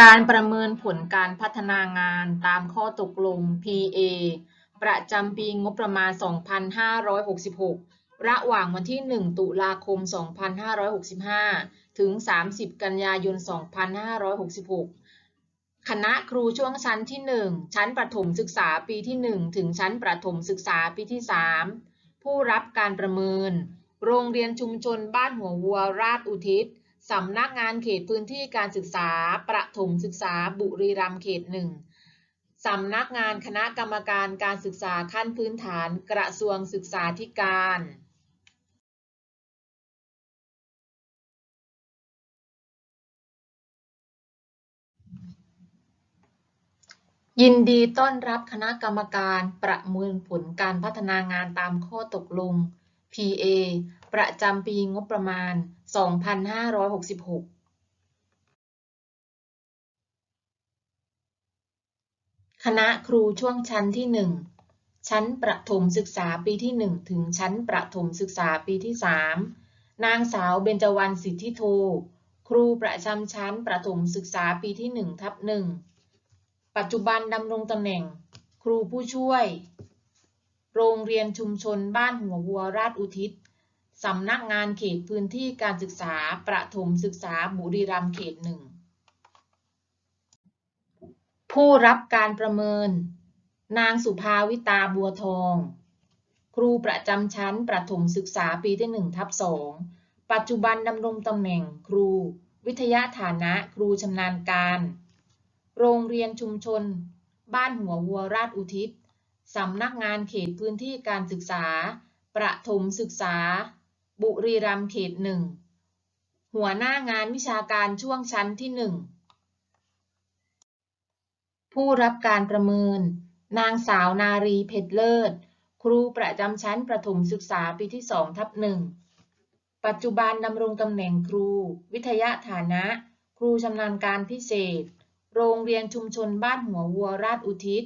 การประเมินผลการพัฒนางานตามข้อตกลง PA ประจำปีงบประมาณ 2566 ระหว่างวันที่ 1 ตุลาคม 2565 ถึง 30 กันยายน 2566 คณะครูช่วงชั้นที่ 1 ชั้นประถมศึกษาปีที่ 1 ถึงชั้นประถมศึกษาปีที่ 3 ผู้รับการประเมิน โรงเรียนชุมชนบ้านหัววัวราชอุทิศ สำนักงานเขตพื้นที่การศึกษา ประถมศึกษาบุรีรัมย์เขตหนึ่งสำนักงานคณะกรรมการการศึกษาขั้นพื้นฐานกระทรวงศึกษาธิการยินดีต้อนรับคณะกรรมการประเมินผลการพัฒนางานตามข้อตกลง PA ประจำปีงบประมาณ 2566คณะครูช่วงชั้นที่ 1 ชั้นประถมศึกษาปีที่ 1 ถึงชั้นประถมศึกษาปีที่ 3 นางสาวเบญจวรรณสิทธิโท ครูประจำชั้นประถมศึกษาปีที่ 1 ทับ1ปัจจุบันดำรงตำแหน่ง ครูผู้ช่วย โรงเรียนชุมชนบ้านหัววัวราชอุทิศ สำนักงานเขตพื้นที่การศึกษาประถมศึกษาบุรีรัมย์เขตหนึ่งผู้รับการประเมิน นางสุภาวิตาบัวทอง ครูประจำชั้นประถมศึกษาปีที่1ทับ2ปัจจุบันดำรงตำแหน่งครู วิทยาฐานะครูชำนาญการ โรงเรียนชุมชน บ้านหัววัวราชอุทิศสำนักงานเขตพื้นที่การศึกษา ประถมศึกษา บุรีรัมย์เขตหนึ่ง หัวหน้างานวิชาการช่วงชั้นที่หนึ่ง ผู้รับการประเมิน นางสาวนารีเพชรเลิศ ครูประจำชั้นประถมศึกษาปีที่2ทับหนึ่ง ปัจจุบันดำรงตำแหน่งครู วิทยาฐานะ ครูชำนาญการพิเศษ โรงเรียนชุมชนบ้านหัววัวราชอุทิศ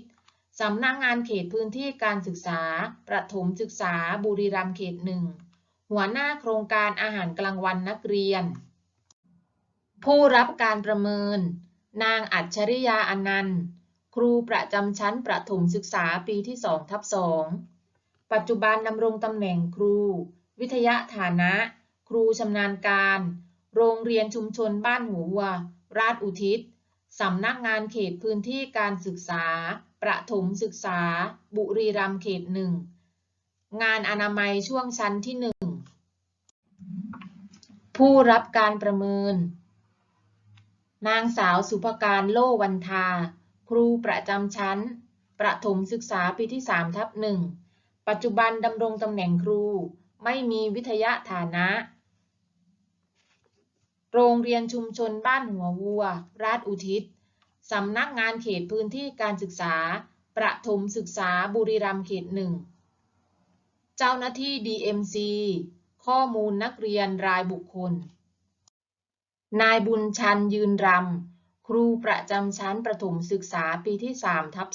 สำนักงานเขตพื้นที่การศึกษา ประถมศึกษาบุรีรัมย์เขตหนึ่ง หัวหน้าโครงการอาหารกลางวันนักเรียน ผู้รับการประเมิน นางอัจฉริยาอนันต์ ครูประจำชั้นประถมศึกษาปีที่2ทับ2ปัจจุบันดำรงตำแหน่งครู วิทยาฐานะ ครูชำนาญการ โรงเรียนชุมชนบ้านหัววัว ราชอุทิศสำนักงานเขตพื้นที่การศึกษา ประถมศึกษา บุรีรัมย์เขตหนึ่ง งานอนามัยช่วงชั้นที่หนึ่ง ผู้รับการประเมิน นางสาวสุภการโลวันทา ครูประจำชั้น ประถมศึกษาปีที่3ทับหนึ่งปัจจุบันดำรงตำแหน่งครู ไม่มีวิทยาฐานะ โรงเรียนชุมชนบ้านหัววัว ราชอุทิศ สำนักงานเขตพื้นที่การศึกษา ประถมศึกษาบุรีรัมย์เขตหนึ่ง เจ้าหน้าที่ DMC ข้อมูลนักเรียนรายบุคคล นายบุญชันยืนรำ ครูประจำชั้นประถมศึกษาปีที่3ทับ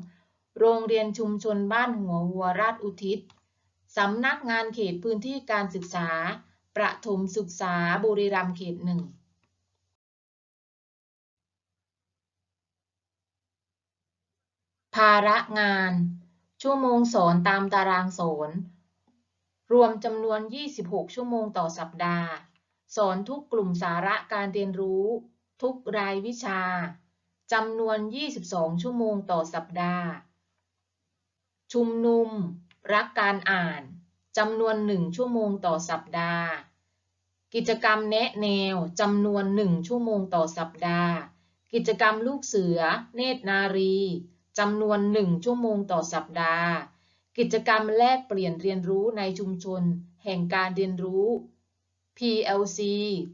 2โรงเรียนชุมชนบ้านหัววัวราชอุทิศ สำนักงานเขตพื้นที่การศึกษา ประถมศึกษาบุรีรัมย์เขตหนึ่งภาระงาน ชั่วโมงสอนตามตารางสอน รวมจำนวน 26 ชั่วโมงต่อสัปดาห์ สอนทุกกลุ่มสาระการเรียนรู้ ทุกรายวิชา จำนวน 22 ชั่วโมงต่อสัปดาห์ ชุมนุม รักการอ่าน จำนวน 1 ชั่วโมงต่อสัปดาห์ กิจกรรมแนะแนว จำนวน 1 ชั่วโมงต่อสัปดาห์ กิจกรรมลูกเสือ เนตรนารี จำนวน 1 ชั่วโมงต่อสัปดาห์ กิจกรรมแลกเปลี่ยนเรียนรู้ในชุมชน แห่งการเรียนรู้ PLC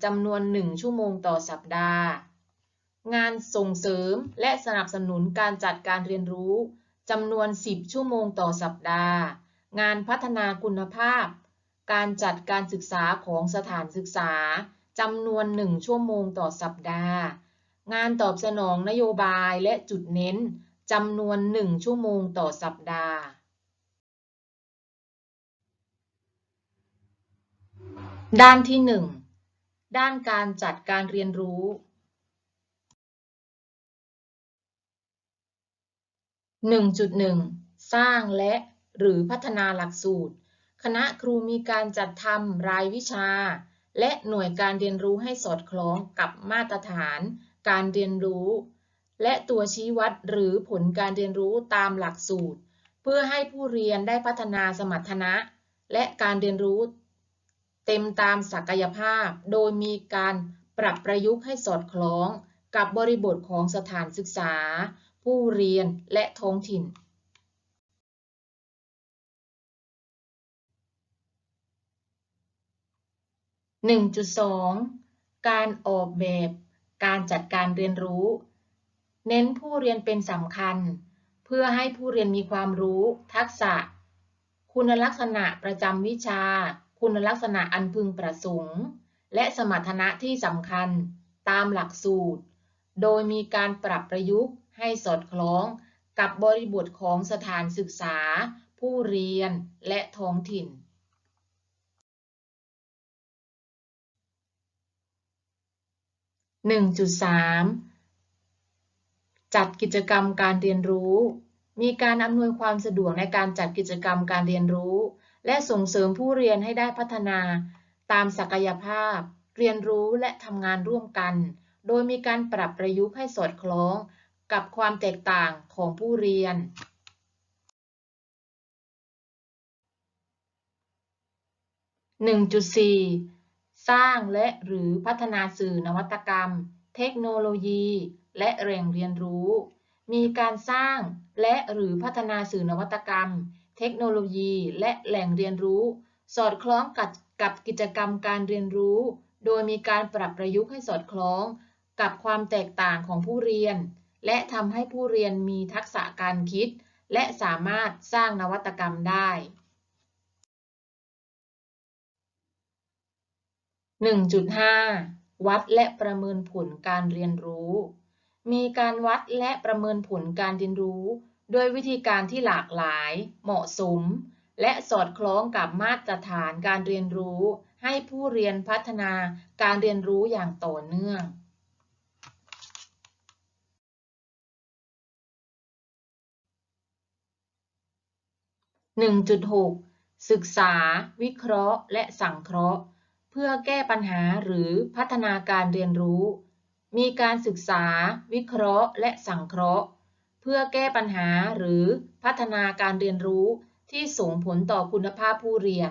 จำนวน 1 ชั่วโมงต่อสัปดาห์ งานส่งเสริมและสนับสนุนการจัดการเรียนรู้จำนวน 10 ชั่วโมงต่อสัปดาห์ งานพัฒนาคุณภาพ การจัดการศึกษาของสถานศึกษาจำนวน 1 ชั่วโมงต่อสัปดาห์ งานตอบสนองนโยบายและจุดเน้นจำนวน 1 ชั่วโมงต่อสัปดาห์ ด้านที่หนึ่งด้านการจัดการเรียนรู้หนึ่งจุดหนึ่งสร้างและหรือพัฒนาหลักสูตร คณะครูมีการจัดทำรายวิชา และหน่วยการเรียนรู้ให้สอดคล้องกับมาตรฐาน การเรียนรู้ และตัวชี้วัดหรือผลการเรียนรู้ตามหลักสูตร เพื่อให้ผู้เรียนได้พัฒนาสมรรถนะ และการเรียนรู้ เต็มตามศักยภาพ โดยมีการปรับประยุกต์ให้สอดคล้องกับบริบทของสถานศึกษา ผู้เรียนและท้องถิ่น 1.2 การออกแบบ การจัดการเรียนรู้ เน้นผู้เรียนเป็นสำคัญ เพื่อให้ผู้เรียนมีความรู้ ทักษะ คุณลักษณะประจำวิชา คุณลักษณะอันพึงประสงค์ และสมรรถนะที่สำคัญตามหลักสูตร โดยมีการปรับประยุกต์ให้สอดคล้องกับบริบทของสถานศึกษา ผู้เรียนและท้องถิ่น 1.3 จัดกิจกรรมการเรียนรู้ มีการอำนวยความสะดวกในการจัดกิจกรรมการเรียนรู้ และส่งเสริมผู้เรียนให้ได้พัฒนาตามศักยภาพ เรียนรู้และทำงานร่วมกัน โดยมีการปรับประยุกต์ให้สอดคล้องกับความแตกต่างของผู้เรียน 1.4 สร้างและหรือพัฒนาสื่อนวัตกรรม เทคโนโลยี และแหล่งเรียนรู้ มีการสร้างและหรือพัฒนาสื่อนวัตกรรม เทคโนโลยี และแหล่งเรียนรู้ สอดคล้องกับกับกิจกรรมการเรียนรู้ โดยมีการปรับประยุกต์ให้สอดคล้อง กับความแตกต่างของผู้เรียน และทำให้ผู้เรียนมีทักษะการคิด และสามารถสร้างนวัตกรรมได้1.5 วัดและประเมินผลการเรียนรู้ มีการวัดและประเมินผลการเรียนรู้ ด้วยวิธีการที่หลากหลาย เหมาะสม และสอดคล้องกับมาตรฐานการเรียนรู้ ให้ผู้เรียนพัฒนาการเรียนรู้อย่างต่อเนื่อง1.6ศึกษา วิเคราะห์ และสังเคราะห์ เพื่อแก้ปัญหาหรือพัฒนาการเรียนรู้ มีการศึกษา วิเคราะห์ และสังเคราะห์ เพื่อแก้ปัญหาหรือพัฒนาการเรียนรู้ที่ส่งผลต่อคุณภาพผู้เรียน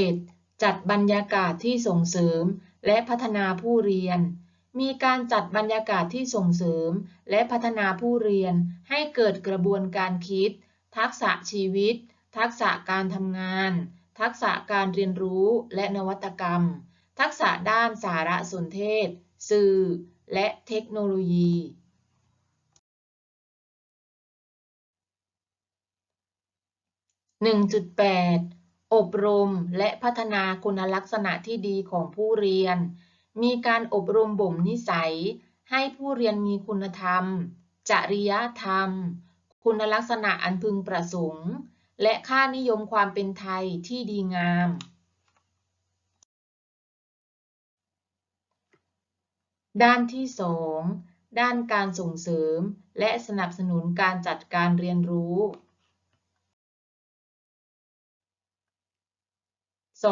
1.7 จัดบรรยากาศที่ส่งเสริมและพัฒนาผู้เรียน มีการจัดบรรยากาศที่ส่งเสริมและพัฒนาผู้เรียนให้เกิดกระบวนการคิด ทักษะชีวิต ทักษะการทำงาน ทักษะการเรียนรู้และนวัตกรรม ทักษะด้านสารสนเทศ สื่อ และเทคโนโลยี 1.8 อบรมและพัฒนาคุณลักษณะที่ดีของผู้เรียน มีการอบรมบ่มนิสัย ให้ผู้เรียนมีคุณธรรม จริยธรรม คุณลักษณะอันพึงประสงค์ และค่านิยมความเป็นไทยที่ดีงาม ด้านที่ 2 ด้านการส่งเสริม และสนับสนุนการจัดการเรียนรู้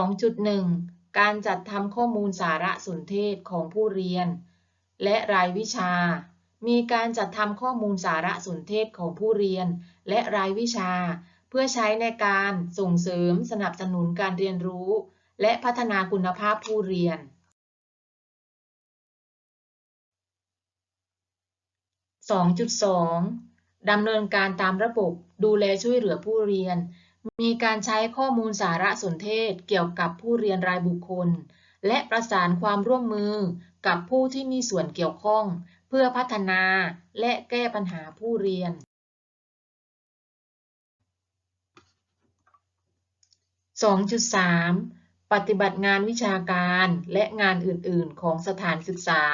2.1 การจัดทำข้อมูลสารสนเทศของผู้เรียน และรายวิชา มีการจัดทำข้อมูลสารสนเทศของผู้เรียน และรายวิชา เพื่อใช้ในการส่งเสริมสนับสนุนการเรียนรู้ และพัฒนาคุณภาพผู้เรียน 2.2 ดำเนินการตามระบบดูแลช่วยเหลือผู้เรียน มีการใช้ข้อมูลสารสนเทศเกี่ยวกับผู้เรียนรายบุคคล และประสานความร่วมมือกับผู้ที่มีส่วนเกี่ยวข้อง เพื่อพัฒนาและแก้ปัญหาผู้เรียน 2.3 ปฏิบัติงานวิชาการและงานอื่น ๆ ของสถานศึกษา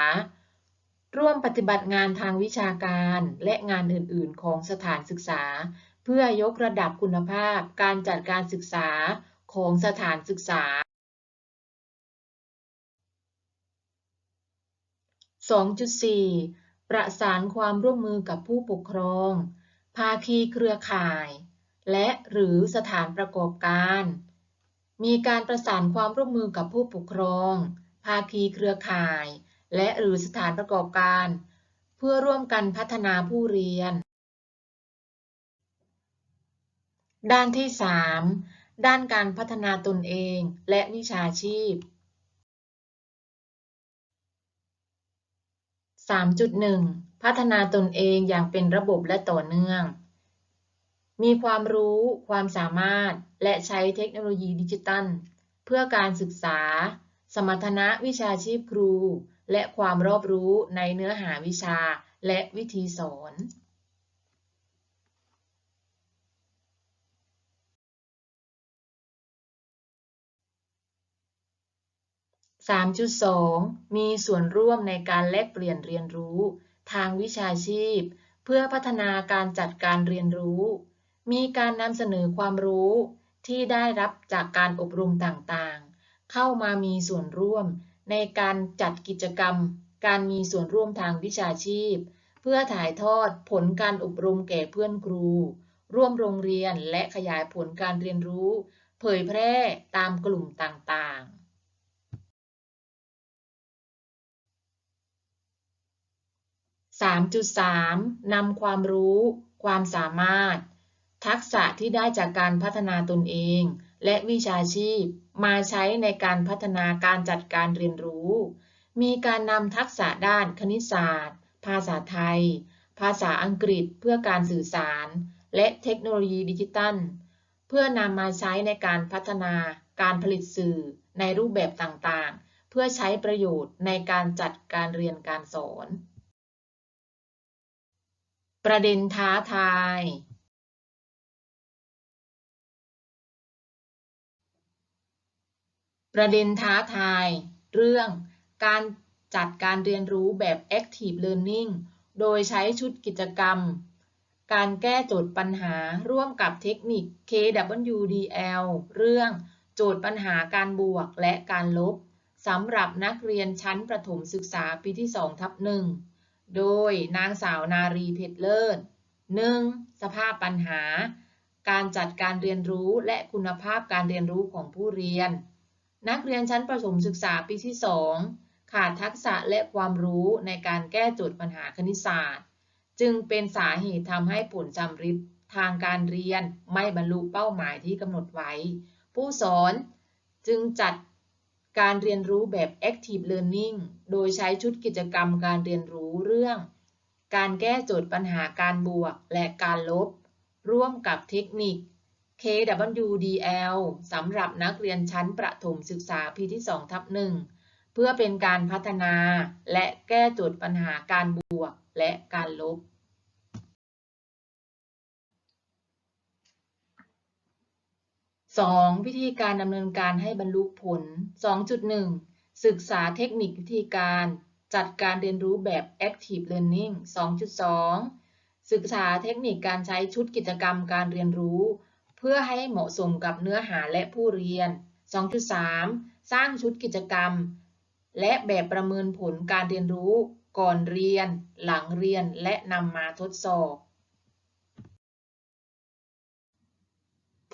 ร่วมปฏิบัติงานทางวิชาการและงานอื่น ๆ ของสถานศึกษา เพื่อยกระดับคุณภาพการจัดการศึกษาของสถานศึกษา 2.4 ประสานความร่วมมือกับผู้ปกครอง ภาคีเครือข่าย และหรือสถานประกอบการ มีการประสานความร่วมมือกับผู้ปกครอง ภาคีเครือข่าย และหรือสถานประกอบการ เพื่อร่วมกันพัฒนาผู้เรียน ด้านที่ 3 ด้านการพัฒนาตนเองและวิชาชีพ 3.1 พัฒนาตนเองอย่างเป็นระบบและต่อเนื่อง มีความรู้ ความสามารถ และใช้เทคโนโลยีดิจิทัล เพื่อการศึกษา สมรรถนะวิชาชีพครู และความรอบรู้ในเนื้อหาวิชาและวิธีสอน 3.2 มีส่วนร่วมในการแลกเปลี่ยนเรียนรู้ ทางวิชาชีพ เพื่อพัฒนาการจัดการเรียนรู้ มีการนำเสนอความรู้ที่ได้รับจากการอบรมต่างๆ เข้ามามีส่วนร่วมในการจัดกิจกรรม การมีส่วนร่วมทางวิชาชีพ เพื่อถ่ายทอดผลการอบรมแก่เพื่อนครู ร่วมโรงเรียนและขยายผลการเรียนรู้ เผยแพร่ตามกลุ่มต่างๆ3.3นำความรู้ ความสามารถ ทักษะที่ได้จากการพัฒนาตนเอง และวิชาชีพ มาใช้ในการพัฒนาการจัดการเรียนรู้ มีการนำทักษะด้านคณิตศาสตร์ ภาษาไทย ภาษาอังกฤษเพื่อการสื่อสาร และเทคโนโลยีดิจิทัล เพื่อนำมาใช้ในการพัฒนาการผลิตสื่อในรูปแบบต่างๆ เพื่อใช้ประโยชน์ในการจัดการเรียนการสอน ประเด็นท้าทาย ประเด็นท้าทาย เรื่องการจัดการเรียนรู้แบบ Active Learning โดยใช้ชุดกิจกรรม การแก้โจทย์ปัญหาร่วมกับเทคนิค KWDL เรื่องโจทย์ปัญหาการบวกและการลบสำหรับนักเรียนชั้นประถมศึกษาปีที่2ทับหนึ่งโดยนางสาวนารีเพชรเลิศ 1. สภาพปัญหา การจัดการเรียนรู้และคุณภาพการเรียนรู้ของผู้เรียน นักเรียนชั้นประถมศึกษาปีที่ 2 ขาดทักษะและความรู้ในการแก้โจทย์ปัญหาคณิตศาสตร์ จึงเป็นสาเหตุทำให้ผลจำริดทางการเรียนไม่บรรลุเป้าหมายที่กำหนดไว้ ผู้สอนจึงจัดการเรียนรู้แบบ Active Learning โดยใช้ชุดกิจกรรมการเรียนรู้เรื่อง การแก้โจทย์ปัญหาการบวกและการลบ ร่วมกับเทคนิค KWDL สำหรับนักเรียนชั้นประถมศึกษาปีที่2ทับหนึ่งเพื่อเป็นการพัฒนาและแก้จทย์ปัญหาการบวกและการลบ 2. วิธีการดำเนินการให้บรรลุผล 2.1 ศึกษาเทคนิควิธีการจัดการเรียนรู้แบบ Active Learning 2.2 ศึกษาเทคนิคการใช้ชุดกิจกรรมการเรียนรู้ พื่อให้เหมาะสมกับเนื้อหาและผู้เรียน 2.3 สร้างชุดกิจกรรม และแบบประเมินผลการเรียนรู้ก่อนเรียน หลังเรียนและนำมาทดสอบ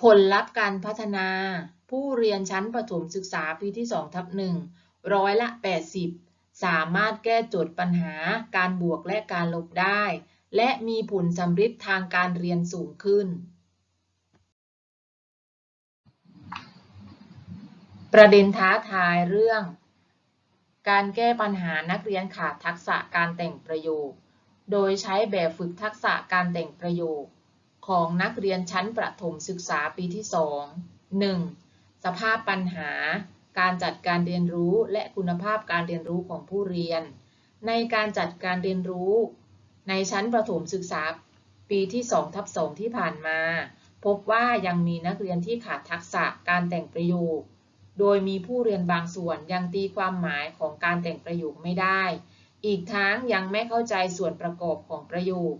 ผลลัพธ์การพัฒนา ผู้เรียนชั้นประถมศึกษาปีที่2ทับ1ร้อยละ 80 สามารถแก้โจทย์ปัญหาการบวกและการลบได้ และมีผลสำฤทธิ์ทางการเรียนสูงขึ้น ประเด็นท้าทายเรื่อง การแก้ปัญหานักเรียนขาดทักษะการแต่งประโยค โดยใช้แบบฝึกทักษะการแต่งประโยค ของนักเรียนชั้นประถมศึกษาปีที่ 2 1. สภาพปัญหา การจัดการเรียนรู้และคุณภาพการเรียนรู้ของผู้เรียน ในการจัดการเรียนรู้ ในชั้นประถมศึกษาปีที่2ทับ2ที่ผ่านมา พบว่ายังมีนักเรียนที่ขาดทักษะการแต่งประโยค โดยมีผู้เรียนบางส่วนยังตีความหมายของการแต่งประโยคไม่ได้ อีกทั้งยังไม่เข้าใจส่วนประกอบของประโยค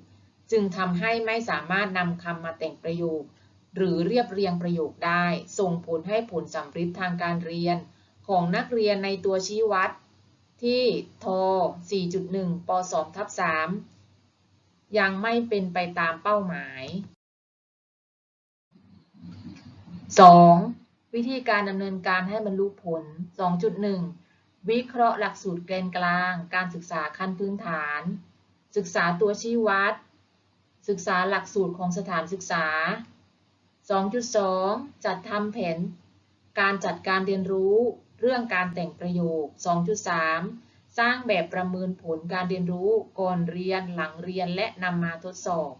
จึงทำให้ไม่สามารถนำคำมาแต่งประโยค หรือเรียบเรียงประโยคได้ ส่งผลให้ผลสำฤทธิ์ทางการเรียน ของนักเรียนในตัวชี้วัด ที่ท 4.1 ป 2 ทับ 3 ยังไม่เป็นไปตามเป้าหมาย 2. วิธีการดำเนินการให้บรรลุผล 2.1 วิเคราะห์หลักสูตรแกนกลาง การศึกษาขั้นพื้นฐาน ศึกษาตัวชี้วัด ศึกษาหลักสูตรของสถานศึกษา 2.2 จัดทำแผน การจัดการเรียนรู้เรื่องการแต่งประโยค 2.3 สร้างแบบประเมินผลการเรียนรู้ก่อนเรียนหลังเรียนและนำมาทดสอบ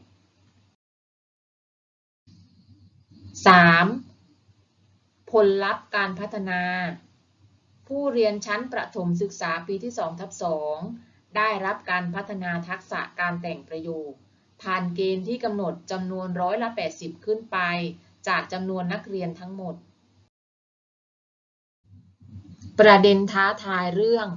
3. ผลลัพธ์การพัฒนา ผู้เรียนชั้นประถมศึกษาปีที่2ทับ2ได้รับการพัฒนาทักษะการแต่งประโยค ผ่านเกณฑ์ที่กำหนดจำนวนร้อยละ 80 ขึ้นไป จากจำนวนนักเรียนทั้งหมด ประเด็นท้าทายเรื่อง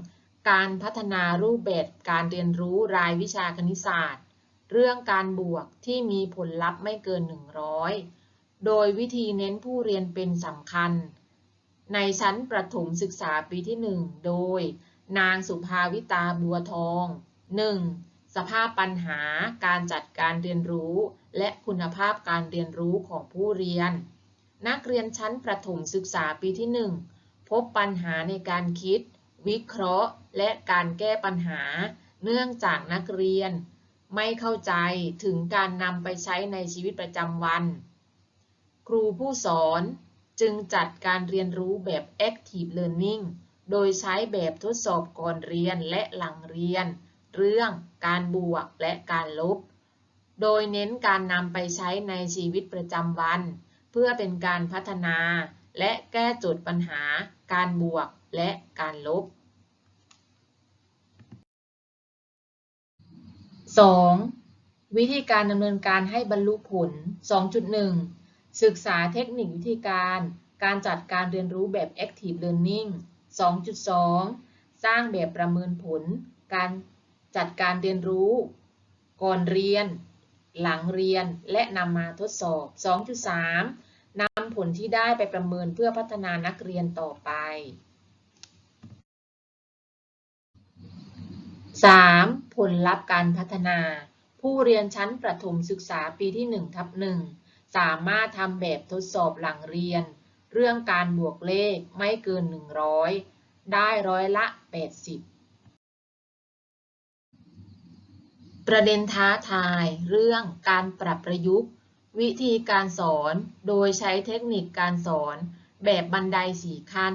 การพัฒนารูปแบบการเรียนรู้รายวิชาคณิตศาสตร์ เรื่องการบวกที่มีผลลัพธ์ไม่เกิน 100 โดยวิธีเน้นผู้เรียนเป็นสำคัญ ในชั้นประถมศึกษาปีที่ 1 โดย นางสุภาวิตาบัวทอง 1. สภาพปัญหาการจัดการเรียนรู้ และคุณภาพการเรียนรู้ของผู้เรียน นักเรียนชั้นประถมศึกษาปีที่ 1 พบปัญหาในการคิด วิเคราะห์ และการแก้ปัญหา เนื่องจากนักเรียน ไม่เข้าใจถึงการนำไปใช้ในชีวิตประจำวัน ครูผู้สอนจึงจัดการเรียนรู้แบบ active learning โดยใช้แบบทดสอบก่อนเรียนและหลังเรียน เรื่องการบวกและการลบ โดยเน้นการนำไปใช้ในชีวิตประจำวัน เพื่อเป็นการพัฒนา และแก้โจทย์ปัญหา การบวกและการลบ 2. วิธีการดำเนินการให้บรรลุผล 2.1 ศึกษาเทคนิควิธีการ การจัดการเรียนรู้แบบ active learning 2.2 สร้างแบบประเมินผล การจัดการเรียนรู้ ก่อนเรียน หลังเรียน และนำมาทดสอบ 2.3 นำผลที่ได้ไปประเมินเพื่อพัฒนานักเรียนต่อไป 3. ผลลัพธ์การพัฒนา ผู้เรียนชั้นประถมศึกษาปีที่1ทับ1 สามารถทำแบบทดสอบหลังเรียน เรื่องการบวกเลขไม่เกิน 100 ได้ร้อยละ 80 ประเด็นท้าทายเรื่องการปรับประยุกต์ วิธีการสอนโดยใช้เทคนิคการสอนแบบบันไดสีขั้น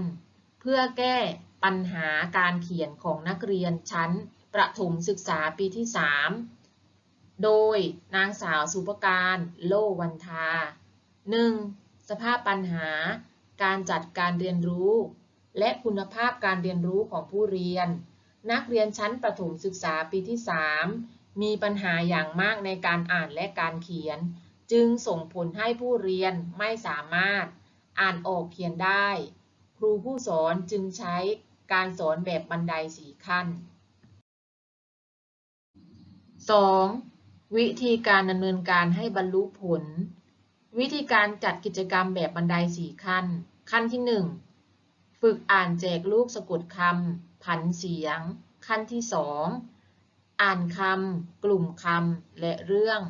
เพื่อแก้ปัญหาการเขียนของนักเรียนชั้นประถมศึกษาปีที่ 3 โดยนางสาวสุภการโลวันทา 1. สภาพปัญหา การจัดการเรียนรู้ และคุณภาพการเรียนรู้ของผู้เรียน นักเรียนชั้นประถมศึกษาปีที่ 3 มีปัญหาอย่างมากในการอ่านและการเขียน จึงส่งผลให้ผู้เรียนไม่สามารถอ่านออกเขียนได้ ครูผู้สอนจึงใช้การสอนแบบบันไดสีขั้น 2. วิธีการดำเนินการให้บรรลุผล วิธีการจัดกิจกรรมแบบบันไดสี่ขั้น ขั้นที่ 1 ฝึกอ่านแจกลูกสะกดคำผันเสียง ขั้นที่ 2 อ่านคำกลุ่มคำและเรื่อง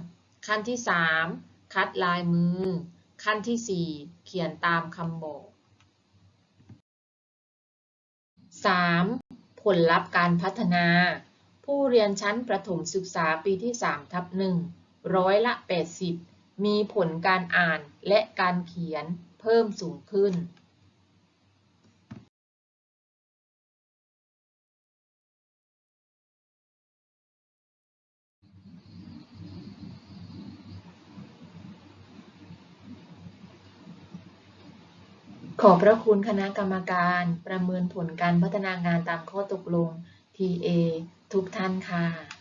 ขั้นที่ 3 คัดลายมือ ขั้นที่ 4 เขียนตามคำบอก 3. ผลลัพธ์การพัฒนา ผู้เรียนชั้นประถมศึกษาปีที่3ทับ1ร้อยละ 80 มีผลการอ่านและการเขียนเพิ่มสูงขึ้นขอพระคุณคณะกรรมการประเมินผลการพัฒนางานตามข้อตกลง TA ทุกท่านค่ะ